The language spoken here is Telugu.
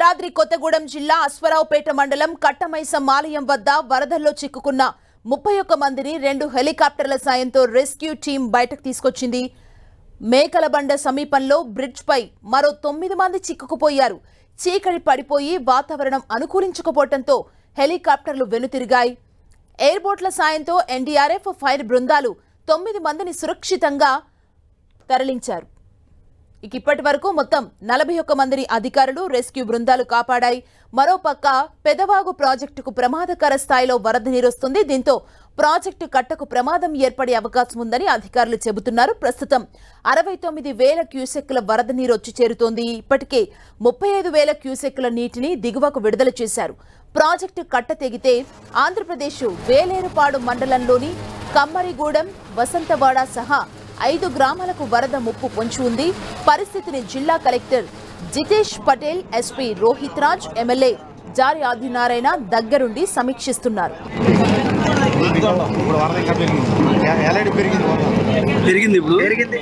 భద్రాద్రి కొత్తగూడెం జిల్లా అశ్వరావుపేట మండలం కట్టమైసం ఆలయం వద్ద వరదల్లో చిక్కుకున్న ముప్పై ఒక్క మందిని రెండు హెలికాప్టర్ల సాయంతో రెస్క్యూ టీం బయటకు తీసుకొచ్చింది. మేకలబండ సమీపంలో బ్రిడ్జ్పై మరో తొమ్మిది మంది చిక్కుకుపోయారు. చీకటి పడిపోయి వాతావరణం అనుకూలించకపోవడంతో హెలికాప్టర్లు వెనుతిరిగాయి. ఎయిర్బోట్ల సాయంతో ఎన్డీఆర్ఎఫ్ ఫైర్ బృందాలు తొమ్మిది మందిని సురక్షితంగా తరలించారు. ఇక ఇప్పటి వరకు మొత్తం నలభై ఒక్క మందిని అధికారులు రెస్క్యూ బృందాలు కాపాడాయి. మరోపక్క పెదవాగు ప్రాజెక్టుకు ప్రమాదకర స్థాయిలో వరద నీరొస్తుంది దీంతో ప్రాజెక్టు కట్టకు ప్రమాదం ఏర్పడే అవకాశం ఉందని అధికారులు చెబుతున్నారు. ప్రస్తుతం అరవై తొమ్మిది వేల క్యూసెక్కుల వరద నీరు వచ్చి చేరుతోంది. ఇప్పటికే ముప్పై ఐదు వేల క్యూసెక్కుల నీటిని దిగువకు విడుదల చేశారు. ప్రాజెక్టు కట్ట తెగితే ఆంధ్రప్రదేశ్ వేలేరుపాడు మండలంలోని కమ్మరిగూడెం వసంతవాడ సహా ఐదు గ్రామాలకు వరద ముప్పు పొంచి ఉంది. పరిస్థితిని జిల్లా collector Jitesh Patel SP Rohit Raj MLA Jari Adinarayana దగ్గరుండి సమీక్షిస్తున్నారు. పెరిగింది ఇప్పుడు. పెరిగింది.